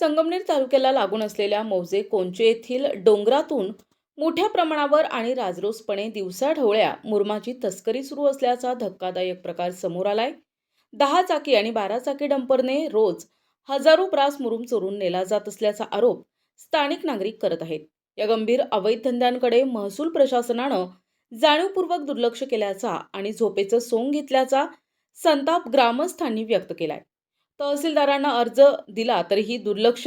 संगमनेर तालुक्याला लागून असलेल्या मौजे कोंचे येथील डोंगरातून मोठ्या प्रमाणावर आणि राजरोसपणे दिवसाढवळ्या मुरमाची तस्करी सुरू असल्याचा धक्कादायक प्रकार समोर आलाय. दहा चाकी आणि बारा चाकी डंपरने रोज हजारो ब्रास मुरुम चोरून नेला जात असल्याचा आरोप स्थानिक नागरिक करत आहेत. या गंभीर अवैध धंद्यांकडे महसूल प्रशासनानं जाणीवपूर्वक दुर्लक्ष केल्याचा आणि झोपेचं सोंग घेतल्याचा संताप ग्रामस्थांनी व्यक्त केलाय. तहसीलदारांना अर्ज दिला तरीही दुर्लक्ष.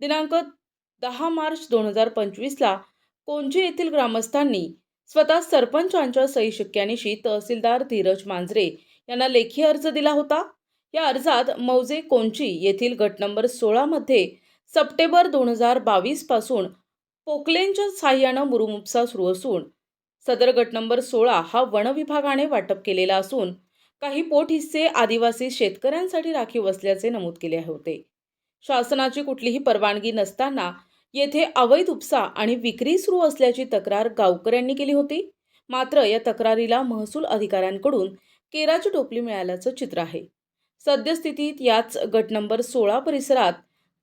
दिनांक दहा मार्च दोन हजार पंचवीसला कोंजी येथील ग्रामस्थांनी स्वतः सरपंचांच्या सही शिक्क्यानिशी तहसीलदार धीरज मांजरे यांना लेखी अर्ज दिला होता. या अर्जात मौजे कोंची येथील गट नंबर सोळामध्ये सप्टेंबर दोन हजार बावीसपासून पोकलेनच्या साह्यानं मुरुमुपसा सुरू असून सदर गट नंबर सोळा हा वनविभागाने वाटप केलेला असून काही पोट हिस्से आदिवासी शेतकऱ्यांसाठी राखीव असल्याचे नमूद केले होते. शासनाची कुठलीही परवानगी नसताना येथे अवैध उपसा आणि विक्री सुरू असल्याची तक्रार गावकऱ्यांनी केली होती. मात्र या तक्रारीला महसूल अधिकाऱ्यांकडून केराची टोपली मिळाल्याचं चित्र आहे. सद्यस्थितीत याच गट नंबर सोळा परिसरात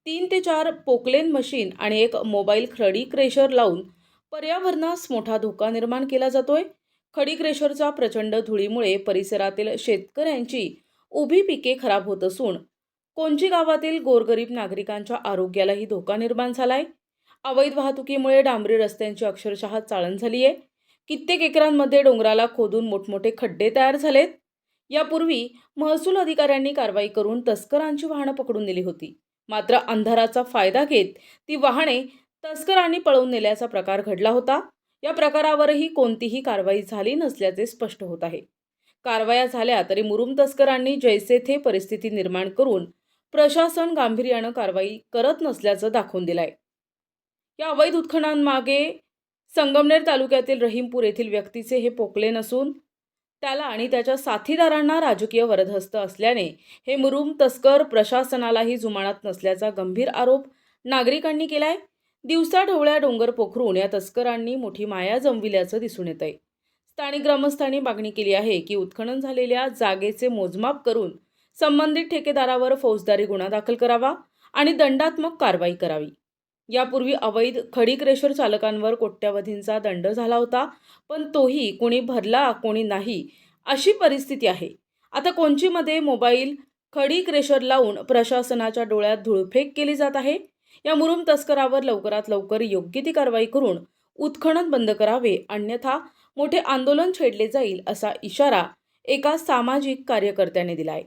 तीन ते चार पोकलेन मशीन आणि एक मोबाईल खडी क्रेशर लावून पर्यावरणास मोठा धोका निर्माण केला जातोय. खडी प्रचंड धुळीमुळे परिसरातील शेतकऱ्यांची उभी पिके खराब होत असून कोंची गावातील गोरगरीब नागरिकांच्या आरोग्यालाही धोका निर्माण झालाय? अवैध वाहतुकीमुळे डांबरी रस्त्यांची अक्षरशः चाळण झाली आहे कित्येक एकरांमध्ये डोंगराला खोदून मोठमोठे खड्डे तयार झालेत. यापूर्वी महसूल अधिकाऱ्यांनी कारवाई करून तस्करांची वाहनं पकडून दिली होती. मात्र अंधाराचा फायदा घेत ती वाहने तस्करांनी पळवून नेल्याचा प्रकार घडला होता. या प्रकारावरही कोणतीही कारवाई झाली नसल्याचे स्पष्ट होत आहे. कारवाया झाल्या तरी मुरुम तस्करांनी जैसे थे परिस्थिती निर्माण करून प्रशासन गांभीर्यानं कारवाई करत नसल्याचं दाखवून दिलंय. या अवैध उत्खननांमागे संगमनेर तालुक्यातील रहीमपूर येथील व्यक्तीचे हे पोकले नसून त्याला आणि त्याच्या साथीदारांना राजकीय वरदहस्त असल्याने हे मुरुम तस्कर प्रशासनालाही जुमानत नसल्याचा गंभीर आरोप नागरिकांनी केलाय. दिवसा ढवळ्या डोंगर पोखरून या तस्करांनी मोठी माया जमविल्याचं दिसून येत आहे स्थानिक ग्रामस्थांनी मागणी केली आहे की उत्खनन झालेल्या जागेचे मोजमाप करून संबंधित ठेकेदारावर फौजदारी गुन्हा दाखल करावा आणि दंडात्मक कारवाई करावी. यापूर्वी अवैध खडी क्रेशर चालकांवर कोट्यावधींचा दंड झाला होता पण तोही कोणी भरला कोणी नाही अशी परिस्थिती आहे. आता कोंचीमध्ये मोबाईल खडी क्रेशर लावून प्रशासनाच्या डोळ्यात धुळफेक केली जात आहे? या मुरुम तस्करावर लवकरात लवकर योग्य ती कारवाई करून उत्खनन बंद करावे अन्यथा मोठे आंदोलन छेडले जाईल असा इशारा एका सामाजिक कार्यकर्त्याने दिलाय.